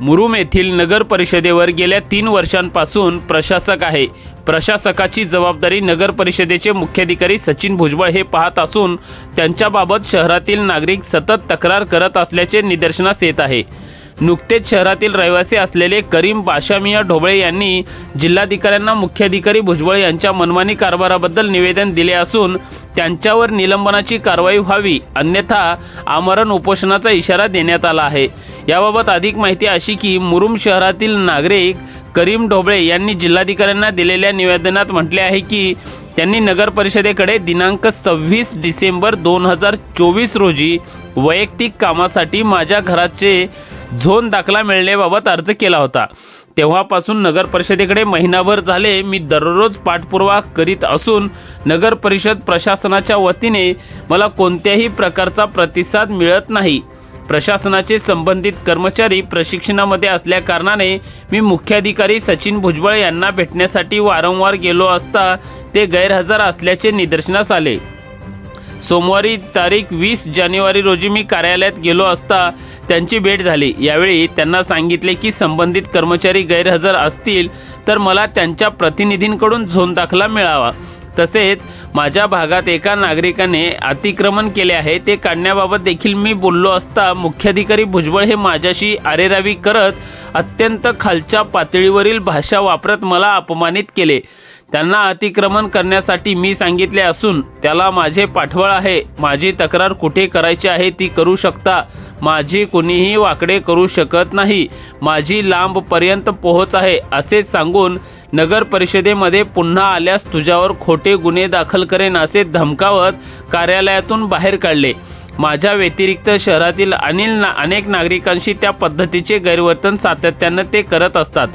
मुरुम येथील नगर परिषदेवर गेल्या तीन वर्षांपासून प्रशासक आहे. प्रशासकाची जबाबदारी नगर परिषदेचे मुख्याधिकारी सचिन भुजबळ हे पाहत असून त्यांच्याबाबत शहरातील नागरिक सतत तक्रार करत असल्याचे निदर्शनास येत आहे. नुकतेच शहरातील रहिवासी असलेले करीम बाशामिया ढोबळे यांनी जिल्हाधिकाऱ्यांना मुख्याधिकारी भुजबळ यांच्या मनमानी कारभाराबद्दल निवेदन दिले असून त्यांच्यावर निलंबनाची कारवाई व्हावी अन्यथा आमरण उपोषणाचा इशारा देण्यात आला आहे. याबाबत अधिक माहिती अशी की मुरुम शहरातील नागरिक करीम ढोबळे यांनी जिल्हाधिकाऱ्यांना दिलेल्या निवेदनात म्हटले आहे की त्यांनी नगर परिषदेकडे दिनांक सव्वीस डिसेंबर दोन हजार चोवीस रोजी वैयक्तिक कामासाठी माझ्या घराचे झोन दाखला मिळण्याबाबत अर्ज केला होता. तेव्हापासून नगर परिषदेकडे महिनाभर झाले मी दररोज पाठपुरावा करीत असून नगर परिषद प्रशासनाच्या वतीने मला कोणत्याही प्रकारचा प्रतिसाद मिळत नाही. प्रशासनाचे संबंधित कर्मचारी प्रशिक्षणामध्ये असल्याकारणाने मी मुख्याधिकारी सचिन भुजबळ यांना भेटण्यासाठी वारंवार गेलो असता ते गैरहजर असल्याचे निदर्शनास आले. सोमवारी तारीख वीस जानेवारी रोजी मी कार्यालयात गेलो असता त्यांची भेट झाली. यावेळी त्यांना सांगितले की संबंधित कर्मचारी गैरहजर असतील तर मला त्यांच्या प्रतिनिधींकडून झोन दाखला मिळावा. तसेच माझ्या भागात एका नागरिकाने अतिक्रमण केले आहे ते काढण्याबाबत देखील मी बोललो असता मुख्याधिकारी भुजबळ हे माझ्याशी आरेरावी करत अत्यंत खालच्या पातळीवरील भाषा वापरत मला अपमानित केले. त्यांना अतिक्रमण करण्यासाठी मी सांगितले असून त्याला माझे पाठबळ आहे. माझी तक्रार कुठे करायची आहे ती करू शकता. माझी कुणीही वाकडे करू शकत नाही. माझी लांबपर्यंत पोहोच आहे असे सांगून नगर परिषदेमध्ये पुन्हा आल्यास तुझ्यावर खोटे गुन्हे दाखल करेन असे धमकावत कार्यालयातून बाहेर काढले. माझ्या व्यतिरिक्त शहरातील अनिल ना अनेक नागरिकांशी त्या पद्धतीचे गैरवर्तन सातत्यानं ते करत असतात.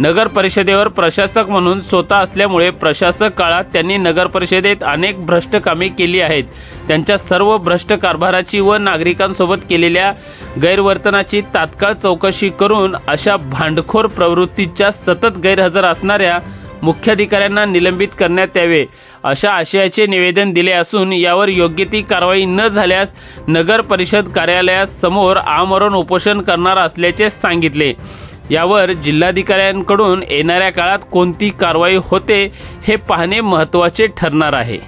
नगर परिषदेवर प्रशासक म्हणून स्वतः असल्यामुळे प्रशासक काळात त्यांनी नगर परिषदेत अनेक भ्रष्ट कामे केली आहेत. त्यांच्या सर्व भ्रष्ट कारभाराची व नागरिकांसोबत केलेल्या गैरवर्तनाची तात्काळ चौकशी करून अशा भांडखोर प्रवृत्तीच्या सतत गैरहजर असणाऱ्या मुख्याधिकाऱ्यांना निलंबित करण्यात यावे अशा आशयाचे निवेदन दिले असून यावर योग्य ती कारवाई न झाल्यास नगर परिषद कार्यालयासमोर आमरण उपोषण करणार असल्याचे सांगितले. यावर जिल्हाधिकाऱ्यांकडून येणाऱ्या काळात कोणती कारवाई होते हे पाहणे महत्त्वाचे ठरणार आहे.